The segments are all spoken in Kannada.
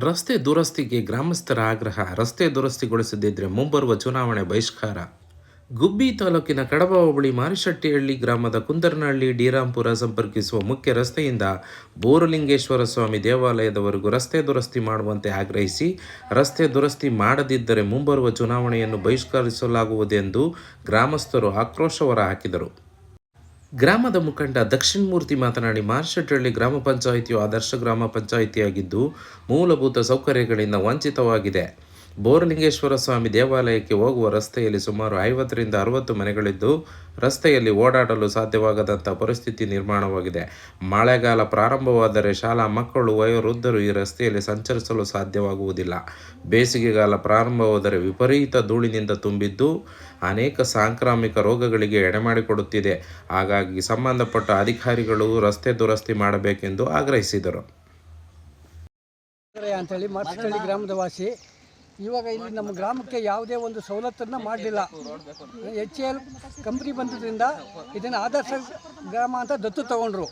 ರಸ್ತೆ ದುರಸ್ತಿಗೆ ಗ್ರಾಮಸ್ಥರ ಆಗ್ರಹ, ರಸ್ತೆ ದುರಸ್ತಿಗೊಳಿಸದಿದ್ದರೆ ಮುಂಬರುವ ಚುನಾವಣೆ ಬಹಿಷ್ಕಾರ. ಗುಬ್ಬಿ ತಾಲೂಕಿನ ಕಡಬ ಹೋಬಳಿ ಮಾರಿಶೆಟ್ಟಿಹಳ್ಳಿ ಗ್ರಾಮದ ಕುಂದರ್ನಹಳ್ಳಿ, ಡಿರಾಂಪುರ ಸಂಪರ್ಕಿಸುವ ಮುಖ್ಯ ರಸ್ತೆಯಿಂದ ಬೋರಲಿಂಗೇಶ್ವರ ಸ್ವಾಮಿ ದೇವಾಲಯದವರೆಗೂ ರಸ್ತೆ ದುರಸ್ತಿ ಮಾಡುವಂತೆ ಆಗ್ರಹಿಸಿ, ರಸ್ತೆ ದುರಸ್ತಿ ಮಾಡದಿದ್ದರೆ ಮುಂಬರುವ ಚುನಾವಣೆಯನ್ನು ಬಹಿಷ್ಕರಿಸಲಾಗುವುದೆಂದು ಗ್ರಾಮಸ್ಥರು ಆಕ್ರೋಶ ಹೊರಹಾಕಿದರು. ಗ್ರಾಮದ ಮುಖಂಡ ದಕ್ಷಿಣ ಮೂರ್ತಿ ಮಾತನಾಡಿ ಮಾರ್ಷಟ್ಹಳ್ಳಿ ಗ್ರಾಮ ಪಂಚಾಯಿತಿಯು ಆದರ್ಶ ಗ್ರಾಮ ಪಂಚಾಯಿತಿಯಾಗಿದ್ದು ಮೂಲಭೂತ ಸೌಕರ್ಯಗಳಿಂದ ವಂಚಿತವಾಗಿದೆ. ಬೋರಲಿಂಗೇಶ್ವರ ಸ್ವಾಮಿ ದೇವಾಲಯಕ್ಕೆ ಹೋಗುವ ರಸ್ತೆಯಲ್ಲಿ ಸುಮಾರು ಐವತ್ತರಿಂದ ಅರವತ್ತು ಮನೆಗಳಿದ್ದು, ರಸ್ತೆಯಲ್ಲಿ ಓಡಾಡಲು ಸಾಧ್ಯವಾಗದಂಥ ಪರಿಸ್ಥಿತಿ ನಿರ್ಮಾಣವಾಗಿದೆ. ಮಳೆಗಾಲ ಪ್ರಾರಂಭವಾದರೆ ಶಾಲಾ ಮಕ್ಕಳು, ವಯೋವೃದ್ಧರು ಈ ರಸ್ತೆಯಲ್ಲಿ ಸಂಚರಿಸಲು ಸಾಧ್ಯವಾಗುವುದಿಲ್ಲ. ಬೇಸಿಗೆಗಾಲ ಪ್ರಾರಂಭವಾದರೆ ವಿಪರೀತ ಧೂಳಿನಿಂದ ತುಂಬಿದ್ದು, ಅನೇಕ ಸಾಂಕ್ರಾಮಿಕ ರೋಗಗಳಿಗೆ ಎಡೆಮಾಡಿಕೊಡುತ್ತಿದೆ ಹಾಗಾಗಿ ಸಂಬಂಧಪಟ್ಟ ಅಧಿಕಾರಿಗಳು ರಸ್ತೆ ದುರಸ್ತಿ ಮಾಡಬೇಕೆಂದು ಆಗ್ರಹಿಸಿದರು. ಅಂತೇಳಿ ಮರ್ಸಹಳ್ಳಿ ಗ್ರಾಮದ ವಾಸಿ ಇವಾಗ ಇಲ್ಲಿ ನಮ್ಮ ಗ್ರಾಮಕ್ಕೆ ಯಾವುದೇ ಒಂದು ಸವಲತ್ತನ್ನು ಮಾಡಲಿಲ್ಲ. ಎಚ್ ಎಲ್ ಕಂಪ್ನಿ ಬಂದಿದ್ದರಿಂದ ಇದನ್ನು ಆದರ್ಶ ಗ್ರಾಮ ಅಂತ ದತ್ತು ತಗೊಂಡ್ರು.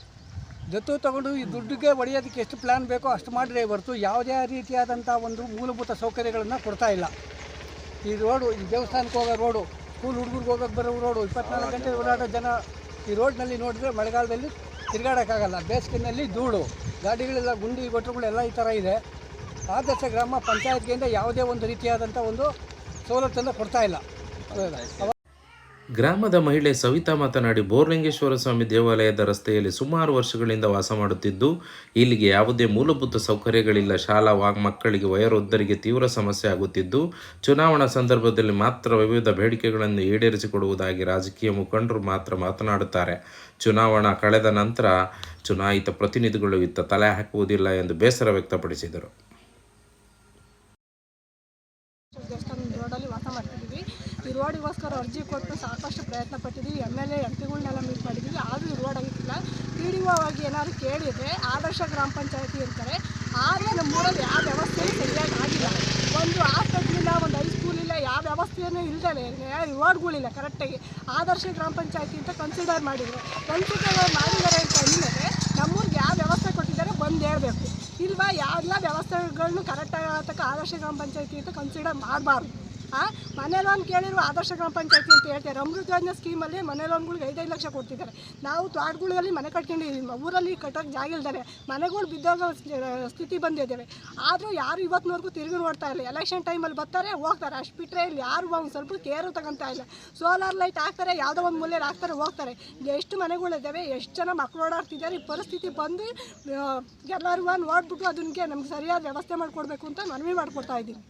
ದತ್ತು ತಗೊಂಡು ಈ ದುಡ್ಡಿಗೆ ಒಡೆಯೋದಕ್ಕೆ ಎಷ್ಟು ಪ್ಲ್ಯಾನ್ ಬೇಕೋ ಅಷ್ಟು ಮಾಡಿದ್ರೆ ಹೊರತು ಯಾವುದೇ ರೀತಿಯಾದಂಥ ಒಂದು ಮೂಲಭೂತ ಸೌಕರ್ಯಗಳನ್ನು ಕೊಡ್ತಾ ಇಲ್ಲ. ಈ ರೋಡು ಈ ದೇವಸ್ಥಾನಕ್ಕೆ ಹೋಗೋ ರೋಡು ಸ್ಕೂಲ್ ಹುಡುಗರಿಗೆ ಹೋಗೋಕೆ ಬರೋ ರೋಡು ಇಪ್ಪತ್ನಾಲ್ಕು ಗಂಟೆ ಓಡಾಡೋ ಜನ ಈ ರೋಡ್ನಲ್ಲಿ ನೋಡಿದ್ರೆ ಮಳೆಗಾಲದಲ್ಲಿ ತಿರುಗಾಡೋಕ್ಕಾಗಲ್ಲ. ಬೇಸಿಗೆನಲ್ಲಿ ಧೂಳು, ಗಾಡಿಗಳೆಲ್ಲ ಗುಂಡಿ ಗೊಟ್ಟರುಗಳೆಲ್ಲ ಈ ಥರ ಇದೆ. ಆದರ್ಶ ಗ್ರಾಮ ಪಂಚಾಯತ್ಗೆಯಿಂದ ಯಾವುದೇ ಒಂದು ರೀತಿಯಾದಂಥ ಒಂದು ಸವಲತ್ತನ್ನು ಕೊಡ್ತಾ ಇಲ್ಲ. ಗ್ರಾಮದ ಮಹಿಳೆ ಸವಿತಾ ಮಾತನಾಡಿ, ಬೋರ್ಲಿಂಗೇಶ್ವರ ಸ್ವಾಮಿ ದೇವಾಲಯದ ರಸ್ತೆಯಲ್ಲಿ ಸುಮಾರು ವರ್ಷಗಳಿಂದ ವಾಸ ಮಾಡುತ್ತಿದ್ದು, ಇಲ್ಲಿಗೆ ಯಾವುದೇ ಮೂಲಭೂತ ಸೌಕರ್ಯಗಳಿಲ್ಲ. ಶಾಲಾ ವಾಗ್ ಮಕ್ಕಳಿಗೆ ವಯೋವೃದ್ಧರಿಗೆ ತೀವ್ರ ಸಮಸ್ಯೆ ಆಗುತ್ತಿದ್ದು, ಚುನಾವಣಾ ಸಂದರ್ಭದಲ್ಲಿ ಮಾತ್ರ ವಿವಿಧ ಬೇಡಿಕೆಗಳನ್ನು ಈಡೇರಿಸಿಕೊಡುವುದಾಗಿ ರಾಜಕೀಯ ಮುಖಂಡರು ಮಾತ್ರ ಮಾತನಾಡುತ್ತಾರೆ. ಚುನಾವಣಾ ಕಳೆದ ನಂತರ ಚುನಾಯಿತ ಪ್ರತಿನಿಧಿಗಳು ಇತ್ತ ತಲೆ ಹಾಕುವುದಿಲ್ಲ ಎಂದು ಬೇಸರ ವ್ಯಕ್ತಪಡಿಸಿದರು. ಅರ್ಜಿ ಕೊಟ್ಟು ಸಾಕಷ್ಟು ಪ್ರಯತ್ನ ಪಟ್ಟಿದ್ದೀವಿ. ಎಂ ಎಲ್ ಎ ಎಂ ಪಿಗಳನ್ನೆಲ್ಲ ಮೀಟ್ ಮಾಡಿದ್ದೀವಿ. ಆದರೂ ರೋಡ್ ಆಗಿಲ್ಲ. ಪಿ ಡಿ ಒ ಆಗಿ ಏನಾದ್ರು ಕೇಳಿದರೆ ಆದರ್ಶ ಗ್ರಾಮ ಪಂಚಾಯತಿ ಇರ್ತಾರೆ ಆದರೆ ನಮ್ಮೂರಲ್ಲಿ ಯಾವ ವ್ಯವಸ್ಥೆಯೂ ಸರಿಯಾಗಿ ಆಗಿಲ್ಲ. ಒಂದು ಆಸ್ಪತ್ರೆ ಇಲ್ಲ ಒಂದು ಹೈಸ್ಕೂಲ್ ಇಲ್ಲ, ಯಾವ ವ್ಯವಸ್ಥೆಯೂ ಇಲ್ಲದೆ ರಿವಾರ್ಡ್ಗಳಿಲ್ಲ ಕರೆಕ್ಟಾಗಿ ಆದರ್ಶ ಗ್ರಾಮ ಪಂಚಾಯತಿ ಅಂತ ಕನ್ಸಿಡರ್ ಮಾಡಿದ್ರು. ಕನ್ಸಿಡರ್ ಮಾಡಿದ್ದಾರೆ ಅಂತ ಅಂದಮೇಲೆ ನಮ್ಮೂರಿಗೆ ಯಾವ ವ್ಯವಸ್ಥೆ ಕೊಟ್ಟಿದ್ದಾರೆ ಬಂದು ಹೇಳಬೇಕು. ಇಲ್ವಾ? ಎಲ್ಲ ವ್ಯವಸ್ಥೆಗಳನ್ನು ಕರೆಕ್ಟಾಗಿ ಆದರ್ಶ ಗ್ರಾಮ ಪಂಚಾಯತಿ ಅಂತ ಕನ್ಸಿಡರ್ ಮಾಡಬಾರ್ದು. ಹಾಂ ಮನೆ ಲೋನ್ ಕೇಳಿರುವ ಆದರ್ಶ ಗ್ರಾಮ ಪಂಚಾಯತಿ ಅಂತ ಹೇಳ್ತಾರೆ. ಅಮೃತ ಯೋಜನೆ ಸ್ಕೀಮಲ್ಲಿ ಮನೆ ಲೋನ್ಗಳಿಗೆ ಐದೈದು ಲಕ್ಷ ಕೊಡ್ತಿದ್ದಾರೆ. ನಾವು ತ್ವಾಟ್ಗಳಲ್ಲಿ ಮನೆ ಕಟ್ಕೊಂಡಿದ್ದೀವಿ. ಊರಲ್ಲಿ ಕಟ್ಟೋಕ್ಕೆ ಜಾಗ ಇಲ್ದಾರೆ ಮನೆಗಳು ಬಿದ್ದೋಗ ಸ್ಥಿತಿ ಬಂದಿದ್ದೇವೆ. ಆದರೂ ಯಾರು ಇವತ್ತಿನವರೆಗೂ ತಿರುಗಿ ನೋಡ್ತಾ ಇಲ್ಲ. ಎಲೆಕ್ಷನ್ ಟೈಮಲ್ಲಿ ಬರ್ತಾರೆ, ಹೋಗ್ತಾರೆ. ಅಷ್ಟು ಬಿಟ್ಟರೆ ಇಲ್ಲಿ ಯಾರು ಒಂದು ಸ್ವಲ್ಪ ಕೇರು ತಗೊಂತಾ ಇಲ್ಲ. ಸೋಲಾರ್ ಲೈಟ್ ಹಾಕ್ತಾರೆ, ಯಾವುದೋ ಒಂದು ಮೂಲೆಯಲ್ಲಿ ಹಾಕ್ತಾರೆ, ಹೋಗ್ತಾರೆ. ಎಷ್ಟು ಮನೆಗಳಿದ್ದಾವೆ ಎಷ್ಟು ಜನ ಮಕ್ಕಳು ಓಡಾಡ್ತಿದ್ದಾರೆ, ಈ ಪರಿಸ್ಥಿತಿ ಬಂದು ಎಲ್ಲರೂ ಎಲ್ಲರಿಗೂ ನೋಡ್ಬಿಟ್ಟು ಅದಕ್ಕೆ ನಮ್ಗೆ ಸರಿಯಾದ ವ್ಯವಸ್ಥೆ ಮಾಡಿಕೊಡ್ಬೇಕು ಅಂತ ಮನವಿ ಮಾಡ್ಕೊಡ್ತಾ ಇದ್ದೀನಿ.